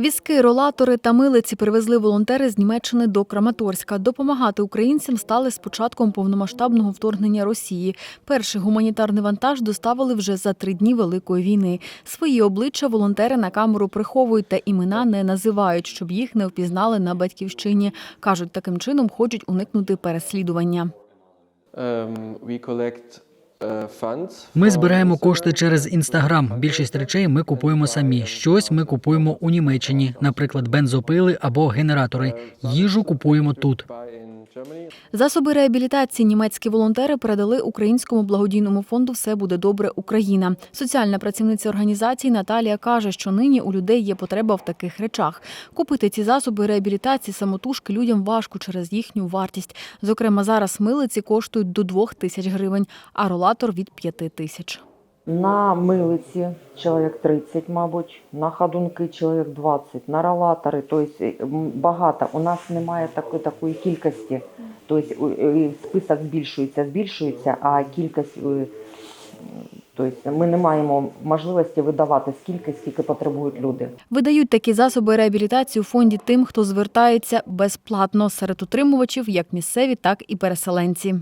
Візки, ролатори та милиці привезли волонтери з Німеччини до Краматорська. Допомагати українцям стали з початком повномасштабного вторгнення Росії. Перший гуманітарний вантаж доставили вже за три дні Великої війни. Свої обличчя волонтери на камеру приховують та імена не називають, щоб їх не впізнали на батьківщині. Кажуть, таким чином хочуть уникнути переслідування. Um, we collect. Ми збираємо кошти через інстаграм. Більшість речей ми купуємо самі. Щось ми купуємо у Німеччині, наприклад, бензопили або генератори. Їжу купуємо тут. Засоби реабілітації німецькі волонтери передали українському благодійному фонду Все буде добре Україна. Соціальна працівниця організації Наталія каже, що нині у людей є потреба в таких речах. Купити ці засоби реабілітації самотужки людям важко через їхню вартість. Зокрема, зараз милиці коштують до двох тисяч гривень, а ролатор від п'яти тисяч. На милиці чоловік 30, мабуть, на ходунки чоловік 20, на ролатори, тобто багато. У нас немає такої, такої кількості. Тобто список збільшується, збільшується, а кількість, тобто ми не маємо можливості видавати скільки, скільки потребують люди. Видають такі засоби реабілітації у фонді тим, хто звертається безплатно серед утримувачів, як місцеві, так і переселенці.